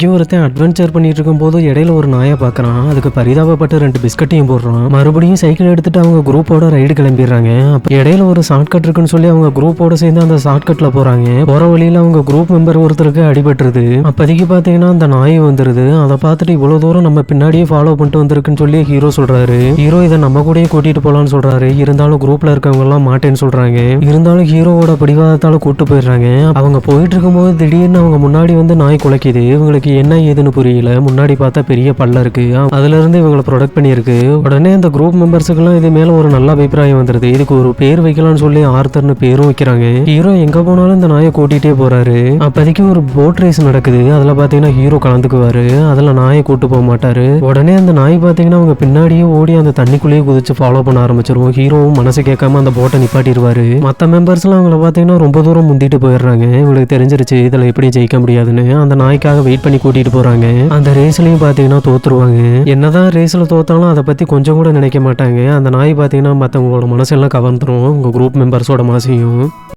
இங்கே ஒருத்தன் அட்வென்ச்சர் பண்ணிட்டு இருக்கும்போது இடையில ஒரு நாயை பார்க்குறான். அதுக்கு பரிதாபப்பட்டு ரெண்டு பிஸ்கட்டையும் போடுறான். மறுபடியும் சைக்கிள் எடுத்துட்டு அவங்க குரூப்போட ரைடு கிளம்பிடுறாங்க. இடையில ஒரு ஷார்ட்கட் இருக்குன்னு சொல்லி அவங்க குரூப்போட சேர்ந்து அந்த ஷார்ட்கட்ல போறாங்க. போற வழியில அவங்க குரூப் மெம்பர் ஒருத்தருக்கு அடிபட்டுருது. அப்போதைக்கு பார்த்தீங்கன்னா அந்த நாய் வந்துருது. அதை பார்த்துட்டு இவ்வளவு தூரம் நம்ம பின்னாடியே ஃபாலோ பண்ணிட்டு வந்திருக்குன்னு சொல்லி ஹீரோ சொல்றாரு. ஹீரோ இதை நம்ம கூட கூட்டிட்டு போலான்னு சொல்றாரு. இருந்தாலும் குரூப்ல இருக்கவங்க எல்லாம் மாட்டேன்னு சொல்றாங்க. இருந்தாலும் ஹீரோவோட பிடிவாதத்தால கூட்டு போயிடுறாங்க. அவங்க போயிட்டு இருக்கும்போது திடீர்னு அவங்க முன்னாடி வந்து நாய் குலைக்குது. இவங்களுக்கு என்ன ஏதுன்னு புரியல. முன்னாடி பார்த்தா பெரிய பல்ல இருக்கு. அதுல இருந்து இவங்களை ப்ரொடக்ட் பண்ணியிருக்கு. உடனே அந்த குரூப் மெம்பர்ஸுக்கெல்லாம் இது மேல ஒரு நல்ல அபிப்பிராயம் வந்துருது. இதுக்கு ஒரு பேர் வைக்கலாம்னு சொல்லி ஆர்த்தர்னு பேரும் வைக்கிறாங்க. ஹீரோ எங்க போனாலும் இந்த நாயை கூட்டிகிட்டே போறாரு. அப்போதைக்கு ஒரு போட் ரேஸ் நடக்குது. அதுல பாத்தீங்கன்னா ஹீரோ கலந்துக்குவாரு. அதுல நாயை கூட்டு போக மாட்டாரு. உடனே அந்த நாய் பாத்தீங்கன்னா அவங்க பின்னாடியே ஓடி அந்த தண்ணிக்குள்ளேயே குதிச்சு ஃபாலோ பண்ண ஆரம்பிச்சிருவோம். ஹீரோவும் மனசு கேட்காம அந்த போட்டை நிப்பாட்டிடுவாரு. மற்ற மெம்பர்ஸ்லாம் அவங்கள பாத்தீங்கன்னா ரொம்ப தூரம் முந்திட்டு போயிடுறாங்க. இவங்களுக்கு தெரிஞ்சிருச்சு இதுல எப்படி ஜெயிக்க முடியாதுன்னு. அந்த நாய்க்காக வெயிட் பண்ணி கூட்டிட்டு போறாங்க. அந்த ரேஸ்லயும் பாத்தீங்கன்னா தோத்துருவாங்க. என்னதான் ரேஸ்ல தோத்தாலும் அதை பத்தி கொஞ்சம் கூட நினைக்க மாட்டாங்க. அந்த நாய் பாத்தீங்கன்னா மற்றவங்களோட மனசெல்லாம் கவர்ந்துரும். உங்க குரூப் மெம்பர்ஸோட மனசையும்.